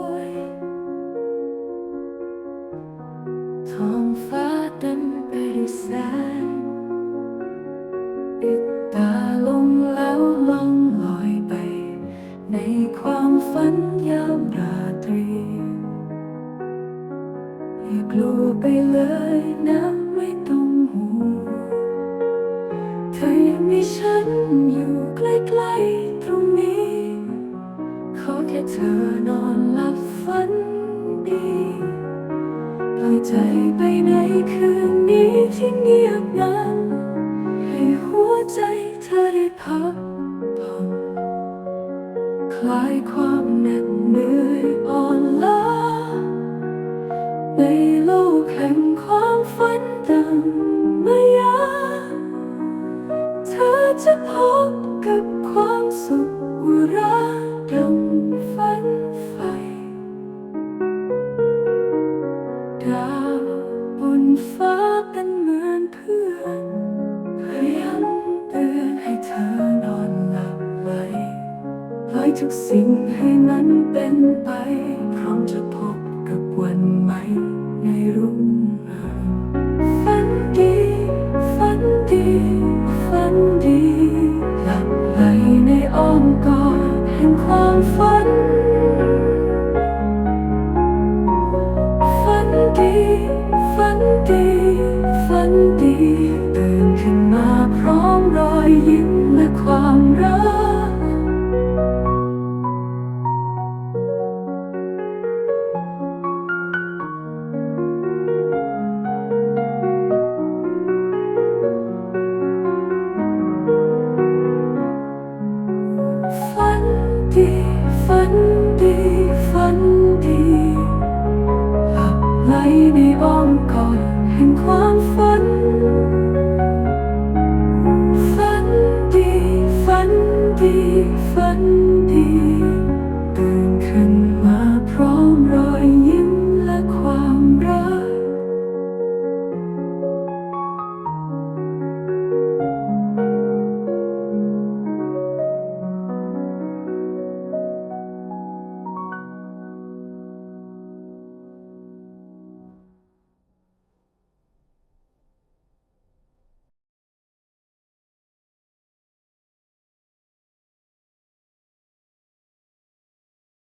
วยท้องฟ้าเต็มไปด้วยแสงปิดตาลงแล้วล่องลอยไป ในความฝันยามราตรีอย่ากลัวไปเลยนะไม่ต้องห่วงเธอยังมีฉันอยู่ใกล้ๆ อแค่เธอนอนหลับฝันดีปล่อยใจไปในคืนนี้ที่เงียบงันให้หัวใจเธอได้พักผ่อนคลายความเหน็ดเหนื่อยอ่อนล้าใน ทุกสิ่งให้มันเป็นไป พร้อมจะพบกับวันใหม่ในรุ่งเรืองฝันดี ฝันดี ฝันดีหลับไหลในอ้อมกอดแห่งความฝัน ฝันดี ฝันดี ฝันดี แห่งความฝัน ฝันดี ฝันดี ฝันดีตื่นขึ้นมาพร้อมรอยยิ้ม